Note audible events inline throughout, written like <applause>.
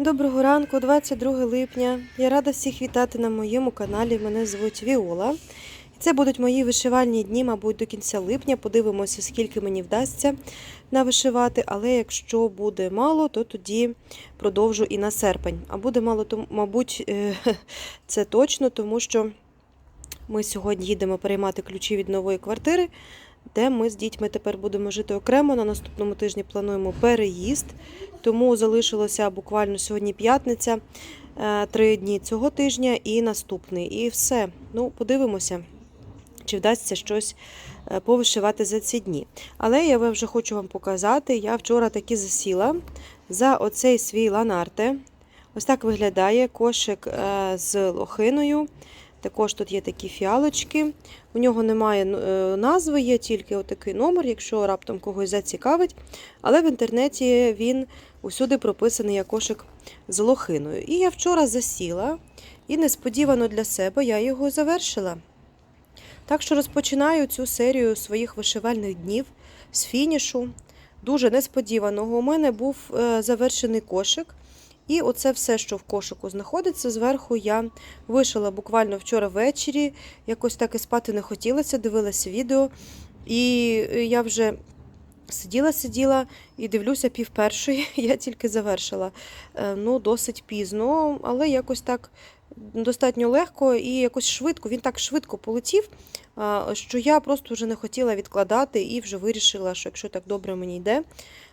Доброго ранку, 22 липня. Я рада всіх вітати на моєму каналі. Мене звуть Віола. Це будуть мої вишивальні дні, мабуть, до кінця липня. Подивимося, скільки мені вдасться навишивати. Але якщо буде мало, то тоді продовжу і на серпень. А буде мало, то, мабуть, е, <laughs> це точно, тому що ми сьогодні їдемо переймати ключі від нової квартири, де ми з дітьми тепер будемо жити окремо. На наступному тижні плануємо переїзд. Тому залишилося буквально сьогодні п'ятниця, е, три дні цього тижня і наступний. І все. Ну, подивимося, чи вдасться щось е, повишивати за ці дні. Але я вже хочу вам показати. Я вчора таки засіла за оцей свій ланарте. Ось так виглядає кошик е, з лохиною. Також тут є такі фіалочки. У нього немає е, назви, є тільки отакий номер, якщо раптом когось зацікавить. Але в інтернеті він усюди прописаний як кошик з лохиною. І я вчора засіла, і несподівано для себе я його завершила. Так що розпочинаю цю серію своїх вишивальних днів з фінішу. Дуже несподіваного. У мене був е, завершений кошик. І оце все, що в кошику знаходиться, зверху я вишила буквально вчора ввечері. Якось так і спати не хотілося, дивилася відео. І я вже сиділа, сиділа і дивлюся пів першої. <laughs> Я тільки завершила. Е, Ну, досить пізно, але якось так достатньо легко і якось швидко. Він так швидко полетів, що я просто вже не хотіла відкладати і вже вирішила, що якщо так добре мені йде,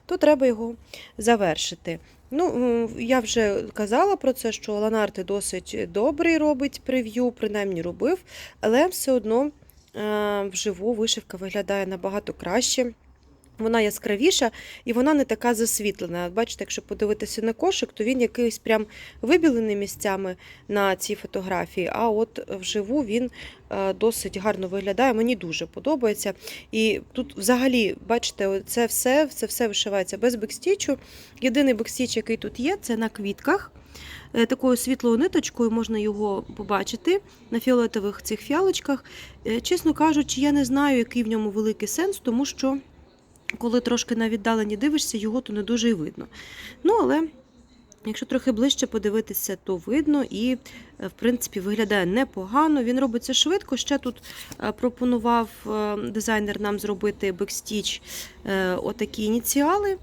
то треба його завершити. Ну, я вже казала про це, що Ланарти досить добрий робить прев'ю, принаймні робив, але все одно е, вживу вишивка виглядає набагато краще. Вона яскравіша і вона не така засвітлена. Бачите, якщо подивитися на кошик, то він якийсь прям вибілений місцями на цій фотографії. А от вживу він е, досить гарно виглядає. Мені дуже подобається. І тут, взагалі, бачите, це все, це все вишивається без бекстічу. Єдиний бекстіч, який тут є, це на квітках. Е, Такою світлою ниточкою можна його побачити на фіолетових цих фіалочках. Е, Чесно кажучи, я не знаю, який в ньому великий сенс, тому що коли трошки на віддалені дивишся, його то не дуже і видно. Ну, але якщо трохи ближче подивитися, то видно і, е, в принципі, виглядає непогано. Він робиться швидко. Ще тут е, пропонував е, дизайнер нам зробити бекстіч отакі ініціали.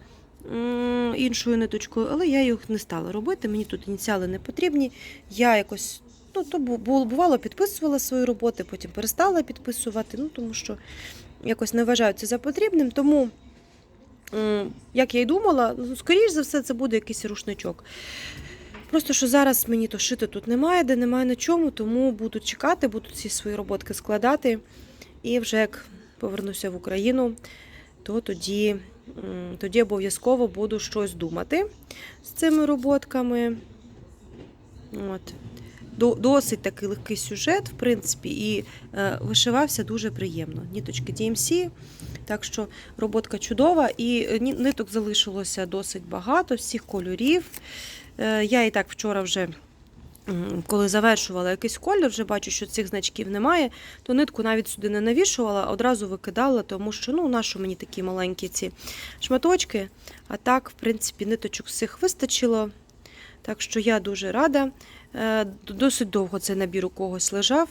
Іншою ниточкою, але я їх не стала робити. Мені тут ініціали не потрібні. Я якось ну, то бу- бу- бувало підписувала свої роботи, потім перестала підписувати, ну тому що якось не вважаю це за потрібним. Тому, як я й думала, ну, скоріш за все, це буде якийсь рушничок. Просто що зараз мені то шити тут немає, де немає на чому, тому буду чекати, буду ці свої роботки складати. І вже як повернуся в Україну, то тоді, тоді обов'язково буду щось думати з цими роботками. От. До- Досить такий легкий сюжет, в принципі, і е, вишивався дуже приємно. Ніточки DMC, так що роботка чудова, і е, ниток залишилося досить багато, всіх кольорів. Е, я і так вчора вже. Коли завершувала якийсь колір, вже бачу, що цих значків немає, то нитку навіть сюди не навішувала, одразу викидала, тому що ну, нащо мені такі маленькі ці шматочки. А так, в принципі, ниточок всіх вистачило. Так що я дуже рада. Е, Досить довго цей набір у когось лежав,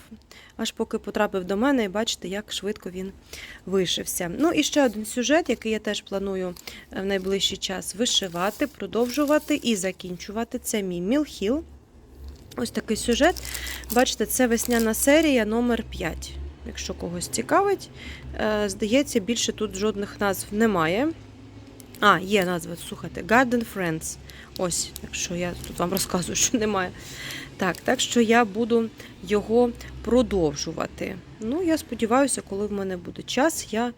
аж поки потрапив до мене, і бачите, як швидко він вишився. Ну і ще один сюжет, який я теж планую е, в найближчий час вишивати, продовжувати і закінчувати. Це мій Мілхіл. Ось такий сюжет. Бачите, це весняна серія номер 5 Якщо когось цікавить, Е, здається, більше тут жодних назв немає. А, є назва, слухайте, Garden Friends. Ось, якщо я тут вам розказую, що немає. Так, так що я буду його продовжувати. Ну, я сподіваюся, коли в мене буде час, я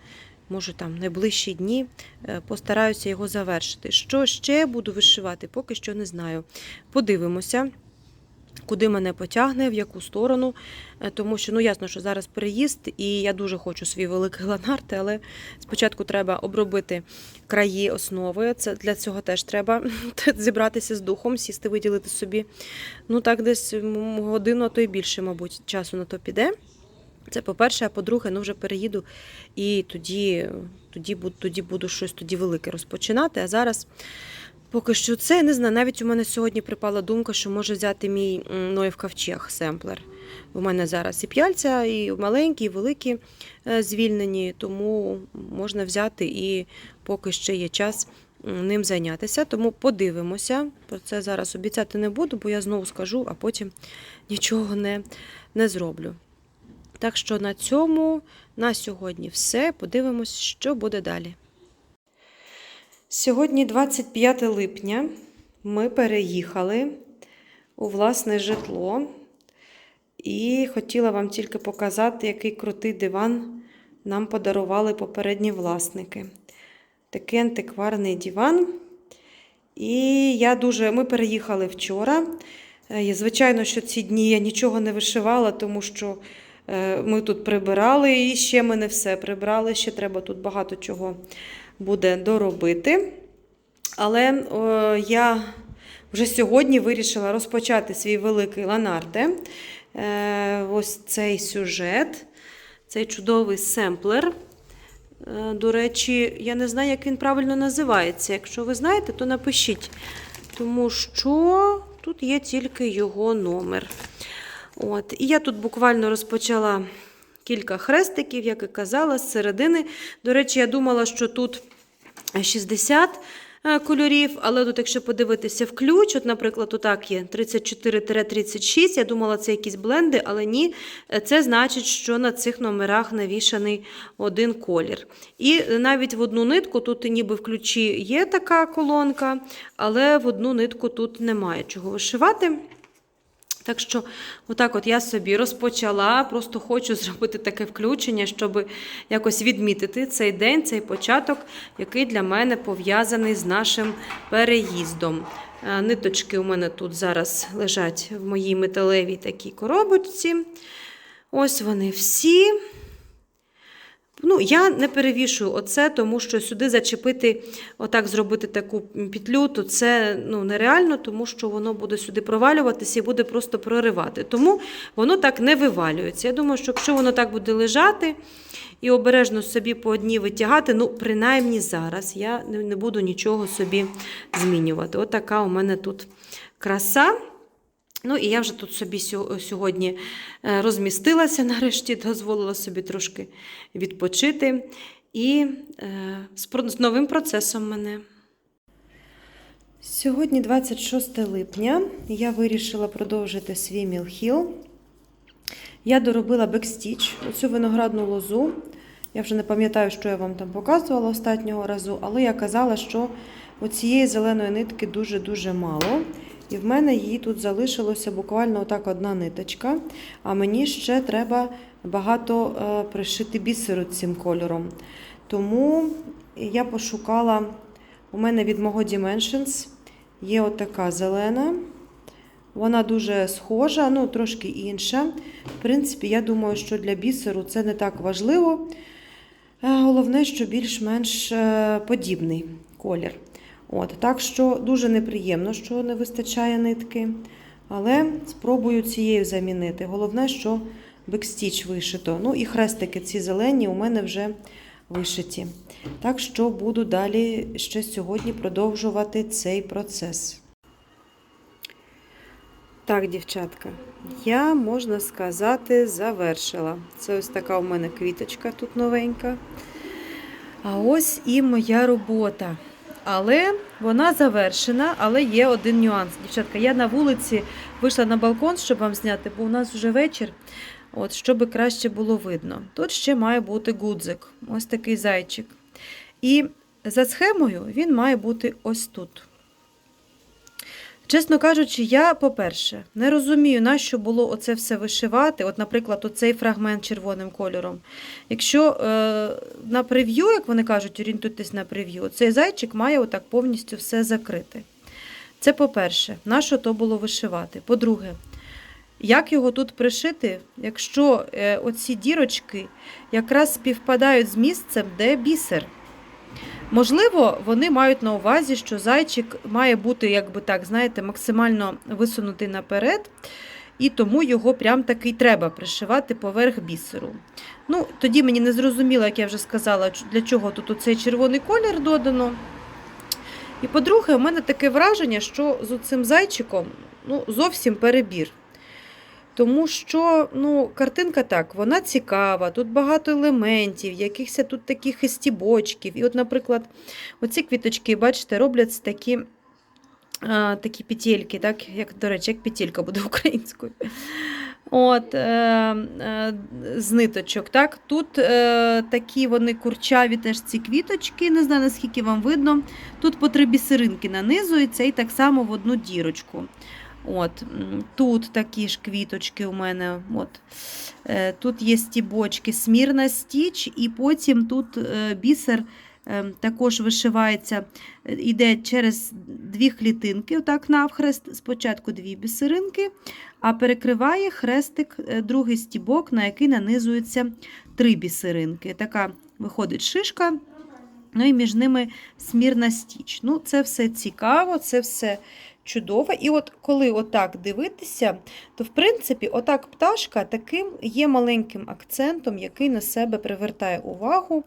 може там найближчі дні е, постараюся його завершити. Що ще буду вишивати, поки що не знаю. Подивимося. Куди мене потягне, в яку сторону, Е, тому що ну ясно, що зараз переїзд, і я дуже хочу свій великий ланарт, але спочатку треба обробити краї основи. Це для цього теж треба <laughs> зібратися з духом, сісти, виділити собі. Ну так, десь годину, а то й більше, мабуть, часу на то піде. Це по-перше, а по-друге, ну вже переїду і тоді, тоді, тоді буду щось тоді велике розпочинати. А зараз Поки що це, не знаю, навіть у мене сьогодні припала думка, що може взяти мій Ноєв ковчег семплер. У мене зараз і п'яльця, і маленькі, і великі е, звільнені, тому можна взяти і поки ще є час ним зайнятися. Тому подивимося. Про це зараз обіцяти не буду, бо я знову скажу, а потім нічого не, не зроблю. Так що на цьому на сьогодні все. Подивимось, що буде далі. Сьогодні 25 липня. Ми переїхали у власне житло. І хотіла вам тільки показати, який крутий диван нам подарували попередні власники. Такий антикварний диван. І я дуже. Ми переїхали вчора. Е, Звичайно, що ці дні я нічого не вишивала, тому що е, ми тут прибирали і ще ми не все прибрали. Ще треба тут багато чого буде доробити. Але о, я вже сьогодні вирішила розпочати свій великий ланарте. Е, ось цей сюжет, цей чудовий семплер. Е, До речі, я не знаю, як він правильно називається. Якщо ви знаєте, то напишіть. Тому що тут є тільки його номер. От. І я тут буквально розпочала кілька хрестиків, як і казала, з середини. До речі, я думала, що тут 60 е, кольорів, але тут, якщо подивитися в ключ, от, наприклад, отак є 34-36, я думала, це якісь бленди, але ні, Е, це значить, що на цих номерах навішаний один колір. І навіть в одну нитку, тут ніби в ключі є така колонка, але в одну нитку тут немає чого вишивати. Так що, отак от я собі розпочала, просто хочу <laughs> зробити таке включення, щоб якось відмітити цей день, цей початок, який для мене пов'язаний з нашим переїздом. Е, Ниточки у мене тут зараз лежать в моїй металевій такій коробочці. Ось вони всі. Ну, я не перевішую оце, тому що сюди зачепити, отак зробити таку петлю, то це ну, нереально, тому що воно буде сюди провалюватися і буде просто проривати. Тому воно так не вивалюється. Я думаю, що якщо воно так буде лежати і обережно собі по одній витягати, ну, принаймні зараз я не буду нічого собі змінювати. Отака у мене тут краса. Ну, і я вже тут собі сьогодні е, розмістилася, <laughs> нарешті, дозволила собі трошки відпочити. І е, з, новим процесом мене. Сьогодні 26 липня. Я вирішила продовжити свій мілхіл. Я доробила бекстіч, оцю виноградну лозу. Я вже не пам'ятаю, що я вам там показувала останнього разу, але я казала, що оцієї зеленої нитки дуже-дуже мало. І в мене її тут залишилося буквально отак одна ниточка. А мені ще треба багато е, пришити бісеру цим кольором. Тому я пошукала, у мене від мого Dimensions є отака зелена. Вона дуже схожа, ну трошки інша. В принципі, я думаю, що для бісеру це не так важливо. Е, Головне, що більш-менш е, подібний колір. От, так що дуже неприємно, що не вистачає нитки. Але спробую цією замінити. Головне, що бекстіч вишито. Ну і хрестики ці зелені у мене вже вишиті. Так що буду далі ще сьогодні продовжувати цей процес. Так, дівчатка, я, можна сказати, завершила. Це ось така у мене квіточка тут новенька. А ось і моя робота. Але вона завершена, але є один нюанс. Дівчатка, я на вулиці вийшла на балкон, щоб вам зняти, бо у нас вже вечір, от, щоб краще було видно. Тут ще має бути гудзик, ось такий зайчик. І за схемою він має бути ось тут. Чесно кажучи, я, по-перше, не розумію, на що було оце все вишивати. От, наприклад, оцей фрагмент червоним кольором. Якщо е, на прев'ю, як вони кажуть, орієнтуйтесь на прев'ю, цей зайчик має отак повністю все закрити. Це по-перше, на що то було вишивати. По-друге, як його тут пришити, якщо е, оці дірочки якраз співпадають з місцем, де бісер. Можливо, вони мають на увазі, що зайчик має бути, якби так, знаєте, максимально висунутий наперед, і тому його прям таки треба пришивати поверх бісеру. Ну, тоді мені не зрозуміло, як я вже сказала, для чого тут оцей червоний колір додано. І по-друге, у мене таке враження, що з цим зайчиком ну, зовсім перебір. Тому що ну, картинка так, вона цікава, тут багато елементів, якихось тут таких і стібочків. І от, наприклад, оці квіточки, бачите, роблять такі, а, такі петельки, так, як, до речі, як петелька буде <laughs> українською. От, е, е, з ниточок. Так? Тут е, такі вони курчаві теж ці квіточки, не знаю, наскільки вам видно. Тут по три бісеринки нанизуються і так само в одну дірочку. От, Тут такі ж квіточки у мене. От. Е, Тут є стібочки, смірна стіч, і потім тут е, бісер е, також вишивається, е, іде через дві клітинки, отак навхрест. Спочатку дві бісеринки, а перекриває хрестик другий стібок, на який нанизуються три бісеринки. Така виходить шишка. Ну і між ними смірна стіч. Ну, це все цікаво, це все чудово. І от коли отак дивитися, то в принципі, отак пташка таким є маленьким акцентом, який на себе привертає увагу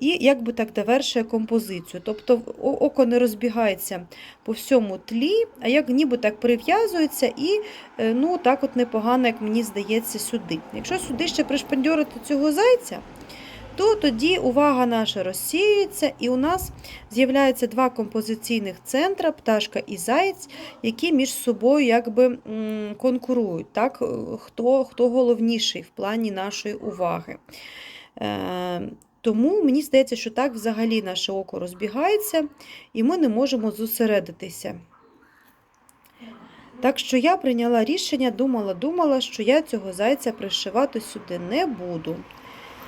і якби так довершує композицію. Тобто око не розбігається по всьому тлі, а як ніби так прив'язується і е, ну, так от непогано, як мені здається, сюди. Якщо сюди ще пришпандьорити цього зайця, то тоді увага наша розсіюється, і у нас з'являються два композиційних центра, пташка і заєць, які між собою якби конкурують. Так? Е, Хто, хто головніший в плані нашої уваги. Е, тому мені здається, що так взагалі наше око розбігається, і ми не можемо зосередитися. Так що я прийняла рішення, думала, думала, що я цього зайця пришивати сюди не буду.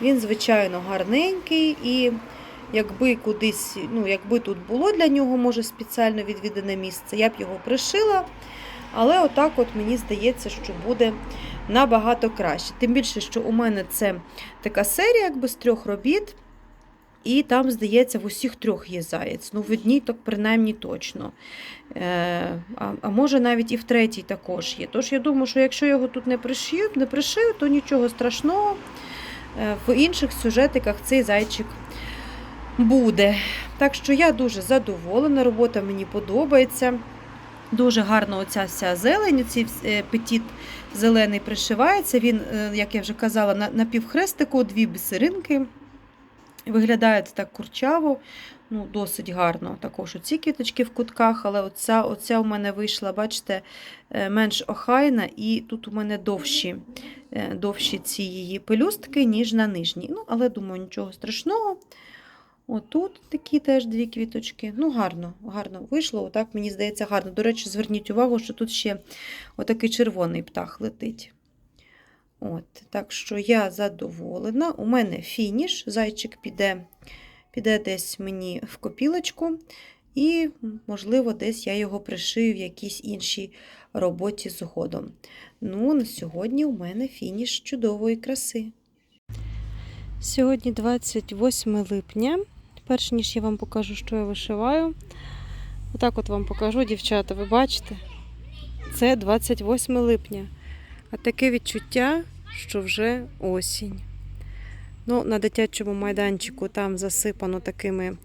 Він, звичайно, гарненький, і якби кудись, ну, якби тут було для нього, може, спеціально відвідане місце, я б його пришила. Але отак от мені здається, що буде набагато краще. Тим більше, що у мене це така серія, якби з трьох робіт. І там, здається, в усіх трьох є заєць. Ну, в одній так принаймні точно. Е, а, а може навіть і в третій також є. Тож я думаю, що якщо його тут не пришию, не пришию, то нічого страшного. Е, в інших сюжетиках цей зайчик буде. Так що я дуже задоволена, робота мені подобається. Дуже гарно оця вся зелень, цей петіт зелений пришивається. Він, е, як я вже казала, на, півхрестику, дві бісеринки. Виглядає так курчаво, ну, досить гарно. Також оці квіточки в кутках, але оця, оця у мене вийшла, бачите, е, менш охайна, і тут у мене довші, е, довші ці її пелюстки, ніж на нижній. Ну, але думаю, нічого страшного. Отут такі теж дві квіточки. Ну, гарно, гарно вийшло. Отак, мені здається, гарно. До речі, зверніть увагу, що тут ще отакий червоний птах летить. От, Так що я задоволена. У мене фініш. Зайчик піде, піде десь мені в копілочку, і, можливо, десь я його пришию в якійсь іншій роботі згодом. Ну, на сьогодні у мене фініш чудової краси. Сьогодні 28 липня. Перш ніж я вам покажу, що я вишиваю. Отак от вам покажу, дівчата, ви бачите? Це 28 липня. А таке відчуття, що вже осінь. Ну, на дитячому майданчику там засипано такими,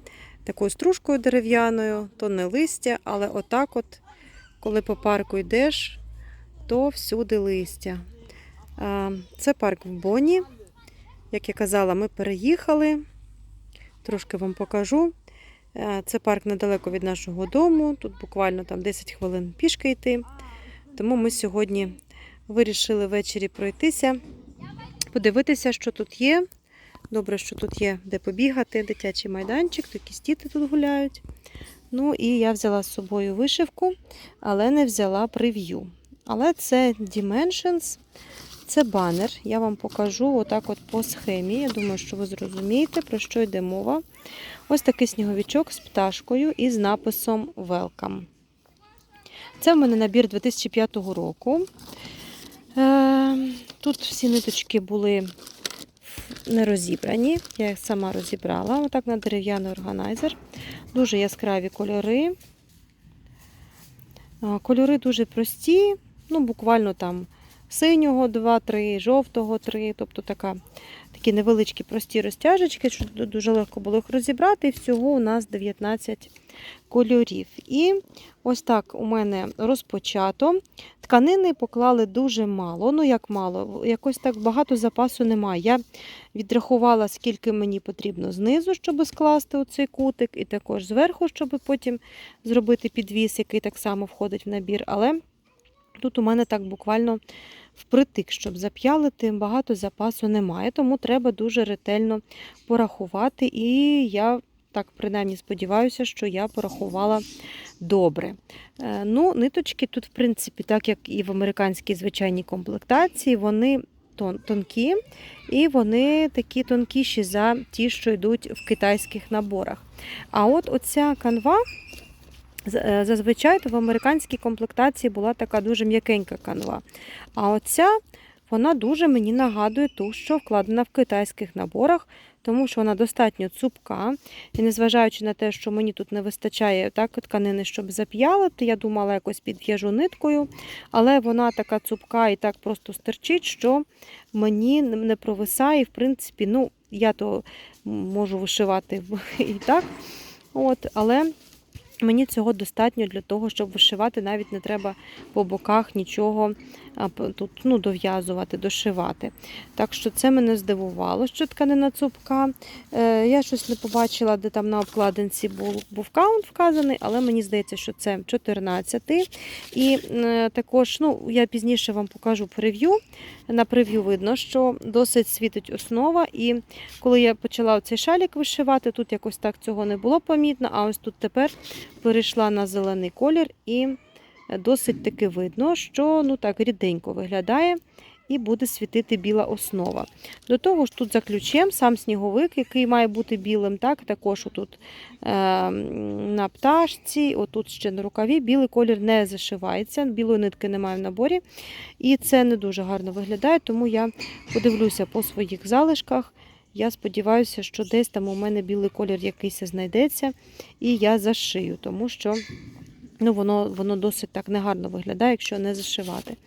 такою стружкою дерев'яною, то не листя, але отак от, коли по парку йдеш, то всюди листя. Це парк в Боні. Як я казала, ми переїхали. Трошки вам покажу. Е, Це парк недалеко від нашого дому. Тут буквально там 10 хвилин пішки йти. Тому ми сьогодні вирішили ввечері пройтися, подивитися, що тут є. Добре, що тут є де побігати, дитячий майданчик, то якісь тут гуляють. Ну і я взяла з собою вишивку, але не взяла прев'ю. Але це Dimensions, це банер. Я вам покажу отак от по схемі. Я думаю, що ви зрозумієте, про що йде мова. Ось такий сніговичок з пташкою і з написом Welcome. Це в мене набір 2005 року. Е, Тут всі ниточки були не розібрані. Я їх сама розібрала. Отак на дерев'яний органайзер. Дуже яскраві кольори. Кольори дуже прості, ну, буквально там синього 2-3, жовтого 3, тобто така, такі невеличкі прості розтяжечки, що дуже легко було їх розібрати. І всього у нас 19 кольорів. І ось так у мене розпочато. Тканини поклали дуже мало. Ну, як мало, якось так багато запасу немає. Я відрахувала, скільки мені потрібно знизу, щоб скласти оцей кутик, і також зверху, щоб потім зробити підвіс, який так само входить в набір. Але тут у мене так буквально впритик, щоб зап'ялити, багато запасу немає, тому треба дуже ретельно порахувати. І я так принаймні сподіваюся, що я порахувала добре. Е, Ну, ниточки тут, в принципі, так як і в американській звичайній комплектації, вони тонкі, і вони такі тонкіші за ті, що йдуть в китайських наборах. А от оця канва. е, Зазвичай то в американській комплектації була така дуже м'якенька канва. А оця вона дуже мені нагадує ту, що вкладена в китайських наборах, тому що вона достатньо цупка. І незважаючи на те, що мені тут не вистачає так, тканини, щоб зап'ялити, я думала, якось підв'яжу ниткою, але вона така цупка і так просто стерчить, що мені не провисає. В принципі, ну, я то можу вишивати <laughs> і так. От, але Мені цього достатньо для того, щоб вишивати, навіть не треба по боках нічого тут ну, дов'язувати, дошивати. Так що це мене здивувало, що тканина цупка. Е, я щось не побачила, де там на обкладинці був, був каунт вказаний, але мені здається, що це 14. І е, також ну, я пізніше вам покажу прев'ю. На прев'ю видно, що досить світить основа. І коли я почала цей шалік вишивати, тут якось так цього не було помітно, а ось тут тепер перейшла на зелений колір і досить таки видно, що ну так ріденько виглядає і буде світити біла основа. До того ж, тут за ключем сам сніговик, який має бути білим, так також отут е, на пташці, отут ще на рукаві, білий колір не зашивається, білої нитки немає в наборі. І це не дуже гарно виглядає, тому я подивлюся по своїх залишках. Я сподіваюся, що десь там у мене білий колір якийсь знайдеться, і я зашию, тому що ну, воно, воно досить так негарно виглядає, якщо не зашивати.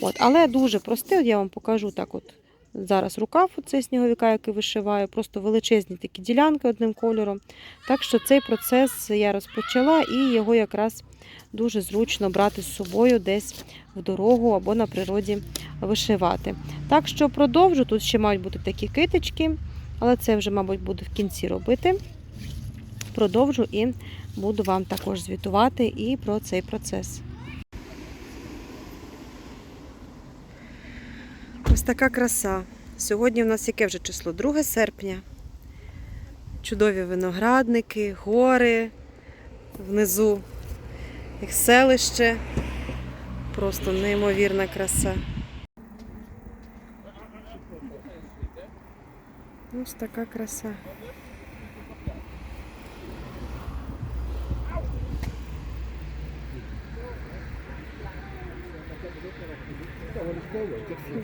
От, але дуже простий, от я вам покажу так от. Зараз рукав цей сніговика, який вишиваю, просто величезні такі ділянки одним кольором. Так що цей процес я розпочала і його якраз дуже зручно брати з собою десь в дорогу або на природі вишивати. Так що продовжу. Тут ще мають бути такі китички, але це вже, мабуть, буду в кінці робити. Продовжу і буду вам також звітувати і про цей процес. Ось така краса. Сьогодні в нас яке вже число? 2 серпня. Чудові виноградники, гори внизу, як селище. Просто неймовірна краса. Ось така краса.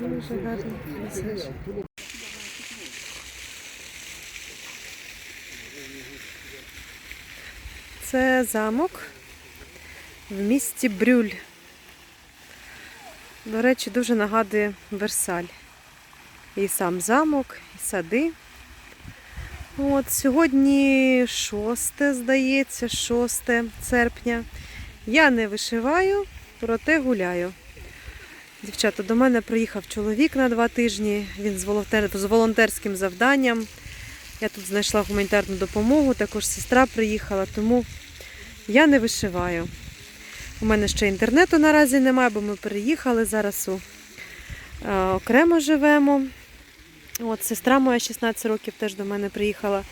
Дуже гарний пейзаж. Це замок в місті Брюль. До речі, дуже нагадує Версаль. І сам замок, і сади. От, сьогодні 6, здається, 6 серпня. Я не вишиваю, проте гуляю. Дівчата, до мене приїхав чоловік на два тижні. Він з, волонтер... з волонтерським завданням. Я тут знайшла гуманітарну допомогу, також сестра приїхала, тому я не вишиваю. У мене ще інтернету наразі немає, бо ми переїхали. Зараз у, е, окремо живемо. От, сестра моя 16 років теж до мене приїхала.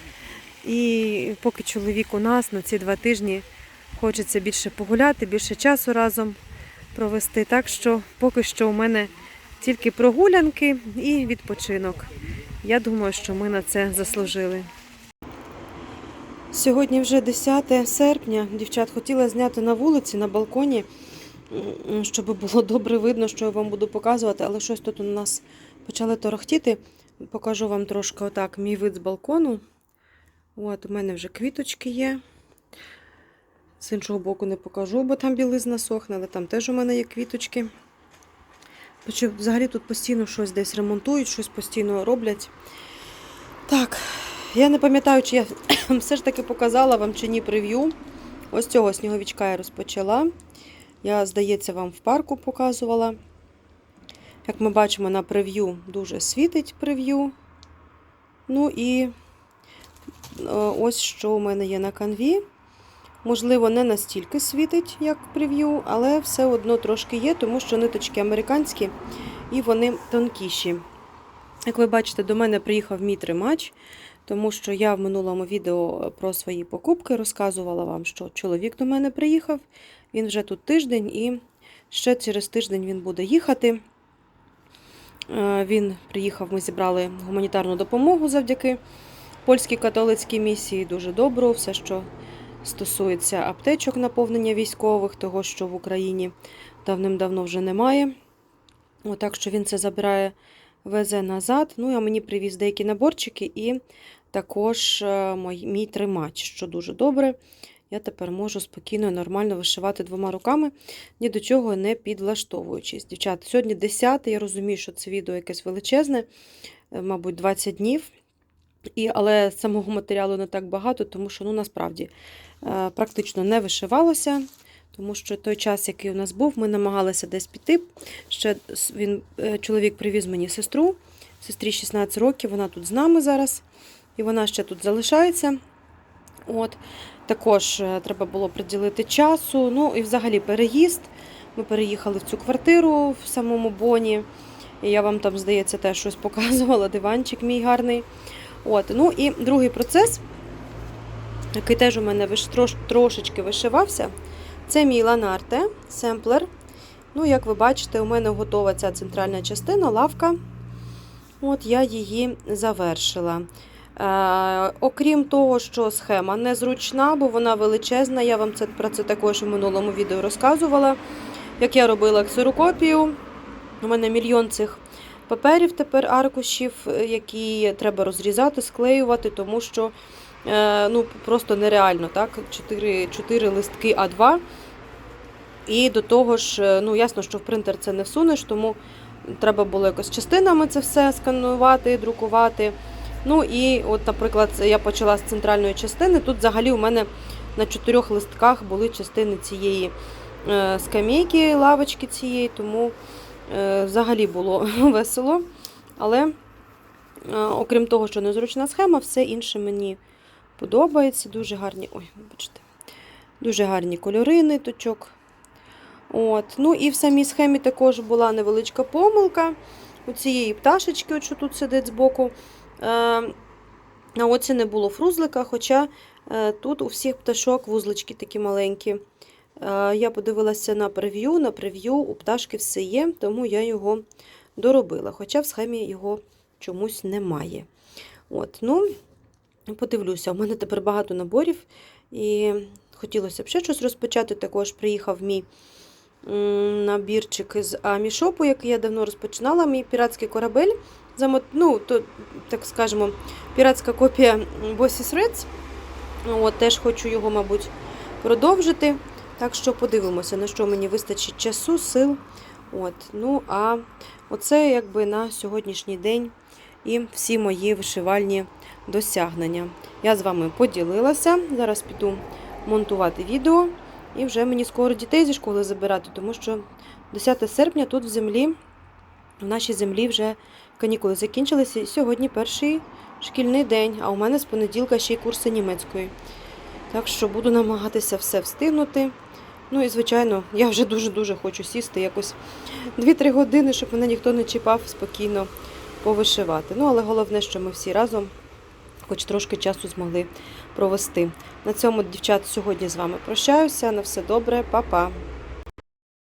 І поки чоловік у нас на ці два тижні хочеться більше погуляти, більше часу разом провести. Так що поки що у мене тільки прогулянки і відпочинок. Я думаю, що ми на це заслужили. Сьогодні вже 10 серпня. Дівчат хотіла зняти на вулиці, на балконі, щоб було добре видно, що я вам буду показувати, але щось тут у нас почали торохтіти. Покажу вам трошки отак мій вид з балкону. От, у мене вже квіточки є. З іншого боку не покажу, бо там білизна сохне, але там теж у мене є квіточки. Взагалі тут постійно щось десь ремонтують, щось постійно роблять. Так, я не пам'ятаю, чи я <coughs> все ж таки показала вам чи ні прев'ю. Ось цього сніговичка я розпочала. Я, здається, вам в парку показувала. Як ми бачимо на прев'ю, дуже світить прев'ю. Ну і е, ось що у мене є на канві. Можливо, не настільки світить, як прев'ю, але все одно трошки є, тому що ниточки американські і вони тонкіші. Як ви бачите, до мене приїхав мій тримач, тому що я в минулому відео про свої покупки розказувала вам, що чоловік до мене приїхав. Він вже тут тиждень і ще через тиждень він буде їхати. Е, Він приїхав, ми зібрали гуманітарну допомогу завдяки польській католицькій місії. Дуже добро, все, що стосується аптечок наповнення військових, того, що в Україні давним-давно вже немає. Отак що він це забирає, везе назад. Ну, а мені привіз деякі наборчики і також е, мій, мій тримач, що дуже добре. Я тепер можу спокійно і нормально вишивати двома руками, ні до чого не підлаштовуючись. Дівчата, сьогодні 10, я розумію, що це відео якесь величезне, е, мабуть, 20 днів. І, але самого матеріалу не так багато, тому що ну, насправді е, практично не вишивалося, тому що той час, який у нас був, ми намагалися десь піти. Ще він, е, чоловік привіз мені сестру, сестрі 16 років, вона тут з нами зараз, і вона ще тут залишається. От. Також е, треба було приділити часу. Ну і взагалі переїзд. Ми переїхали в цю квартиру в самому Боні. І я вам там, здається, теж щось показувала, диванчик мій гарний. От. Ну і другий процес, який теж у мене трошечки вишивався, це мій ланарте, семплер. Ну, як ви бачите, у мене готова ця центральна частина, лавка. От я її завершила. Е, окрім того, що схема незручна, бо вона величезна. Я вам це, про це також у минулому відео розказувала. Як я робила ксерокопію, у мене мільйон цих паперів тепер аркушів, е, які треба розрізати, склеювати, тому що е, ну, просто нереально. так? 4, 4 листки А2. І до того ж, е, ну ясно, що в принтер це не всунеш, тому треба було якось частинами це все сканувати, друкувати. Ну і от, наприклад, я почала з центральної частини. Тут взагалі у мене на чотирьох листках були частини цієї скамейки, лавочки цієї, тому взагалі було <laughs> весело. Але, е, окрім того, що незручна схема, все інше мені подобається. Дуже гарні. Ой, бачите, дуже гарні кольори ниточок. От. Ну і в самій схемі також була невеличка помилка у цієї пташечки, от що тут сидить збоку. Е, на оці не було фрузлика, хоча е, тут у всіх пташок вузлички такі маленькі. Е, я подивилася на прев'ю. На прев'ю у пташки все є, тому я його доробила. Хоча в схемі його чомусь немає. От, ну, подивлюся, у мене тепер багато наборів. І хотілося б ще щось розпочати. Також приїхав мій набірчик з Амішопу, який я давно розпочинала. Мій піратський корабель. Ну, то, так скажемо, піратська копія Bossy Threads. От, теж хочу його, мабуть, продовжити. Так що подивимося, на що мені вистачить часу, сил. От, ну, а оце якби на сьогоднішній день і всі мої вишивальні досягнення. Я з вами поділилася. Зараз піду монтувати відео. І вже мені скоро дітей зі школи забирати, тому що 10 серпня тут в землі, в нашій землі вже канікули закінчилися. І сьогодні перший шкільний день, а у мене з понеділка ще й курси німецької. Так що буду намагатися все встигнути. Ну і, звичайно, я вже дуже-дуже хочу сісти якось 2-3 години, щоб мене ніхто не чіпав спокійно повишивати. Ну, але головне, що ми всі разом хоч трошки часу змогли провести. На цьому, дівчат, сьогодні з вами прощаюся. На все добре, па-па!